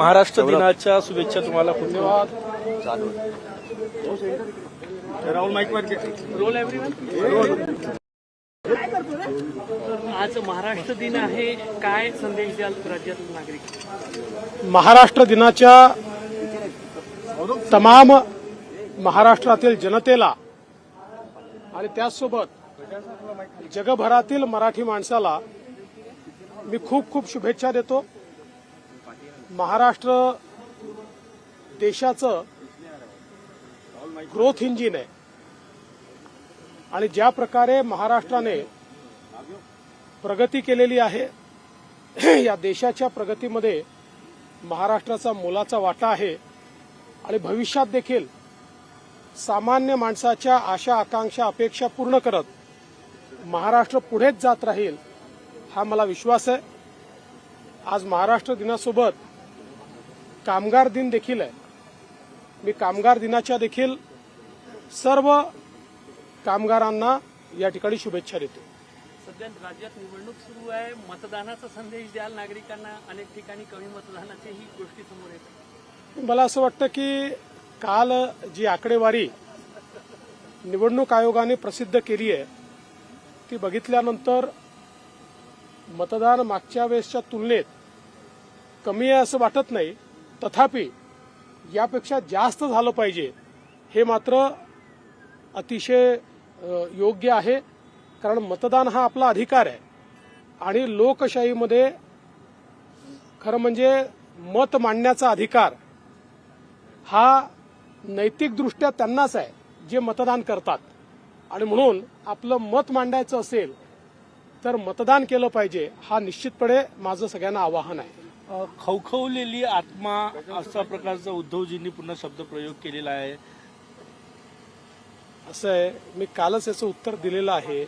महाराष्ट्र दिनाच्या शुभेच्छा तुम्हाला खूप धन्यवाद. राहुल माईक. रोल आज महाराष्ट्र दिन आहे. काय संदेश द्याल राज्यातील नागरिक? महाराष्ट्र दिनाच्या तमाम महाराष्ट्रातील जनतेला आणि त्याचसोबत जगभरातील मराठी माणसाला मी खूप खूप शुभेच्छा देतो. महाराष्ट्र देशाचं ग्रोथ इंजिन आहे. आणि ज्या प्रकारे महाराष्ट्राने प्रगती केलेली आहे या देशाच्या प्रगतीमध्ये महाराष्ट्राचा मोलाचा वाटा आहे आणि भविष्यात देखील सामान्य माणसाच्या आशा आकांक्षा अपेक्षा पूर्ण करत महाराष्ट्र पुढेच जात राहील हा मला विश्वास आहे. आज महाराष्ट्र दिनासोबत कामगार दिन देखील आहे. मी कामगार दिनाच्या देखील सर्व कामगारांना या ठिकाणी शुभेच्छा देतो. सध्या राज्यात निवडणूक सुरू आहे. मतदानाचा संदेश द्याल नागरिकांना. अनेक ठिकाणी कमी मतदानाच्याही गोष्टी समोर येतात. मला असं वाटतं की काल जी आकडेवारी निवडणूक आयोगाने प्रसिद्ध केली आहे ती बघितल्यानंतर मतदान मागच्या वेळेसच्या तुलनेत कमी आहे असं वाटत नाही. तथापि यापेक्षा जास्त झालं पाहिजे हे मात्र अतिशय योग्य आहे. कारण मतदान हा आपला अधिकार आहे. आणि लोकशाहीमध्ये खरं म्हणजे मत मांडण्याचा अधिकार हा नैतिकदृष्ट्या त्यांनाच आहे जे मतदान करतात. आणि म्हणून आपलं मत मांडायचं असेल तर मतदान केलं पाहिजे हा निश्चितपणे माझं सगळ्यांना आवाहन आहे. खवखवलेली आत्मा अशा प्रकारचा उद्धवजींनी पुन्हा शब्दप्रयोग केलेला आहे. असं आहे मी कालच याचं उत्तर दिलेलं आहे.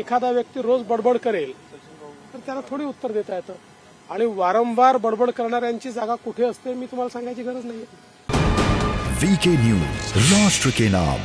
एखादा व्यक्ती रोज बडबड करेल तर त्याला थोडी उत्तर देता येतं. आणि वारंवार बडबड करणाऱ्यांची जागा कुठे असते मी तुम्हाला सांगायची गरज नाही वीके न्यूज राष्ट्र के नाम.